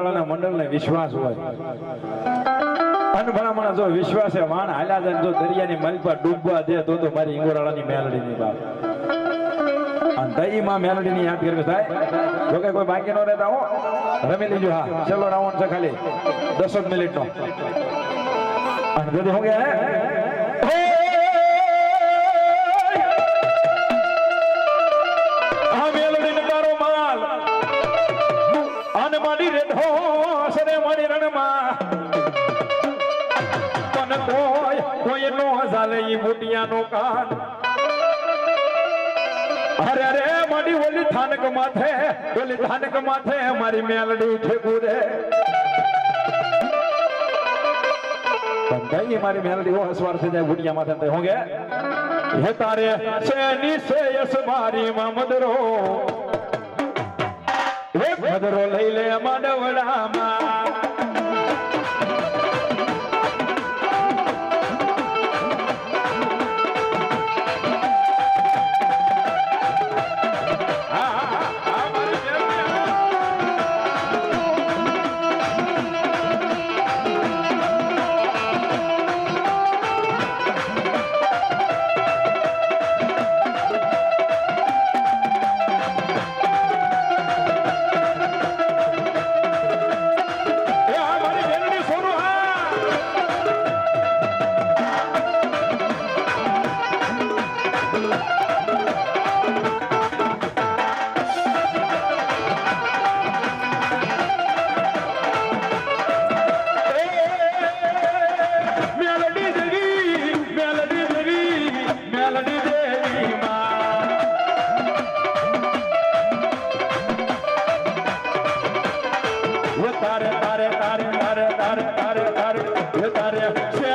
મંડળને પર ડૂબવા દે, તો તો મારી ઇંગોરાળાની મેલડીની બાપ અને દહીંમાં યાદ કરવી થાય જો કોઈ બાકી નો રહેતા હો. રમી લીજો હા. ચલો રાઉન્ડ છે ખાલી. દસ જ મિનિટનો. અને હું કે અને રે રેઢો સરે મારી રણમાં. પણ કોઈ કોઈ નો ચાલે ઈ મોટિયાનો કાન. અરે અરે, મારી ઓલી થાનક માથે, ઓલી થાનક માથે મારી મેલડી છે રે કઈ મારી મેલડી ઓ હસવાર થઈ જાય ભૂટિયા માથે તે હું કે હે તારે, શેની શ્રેયસ મારી મામદરો મદરો લઈ લે માડવડામાં. મેલડી દેવી મેલડી દેવી મેલડી દેવી માં હે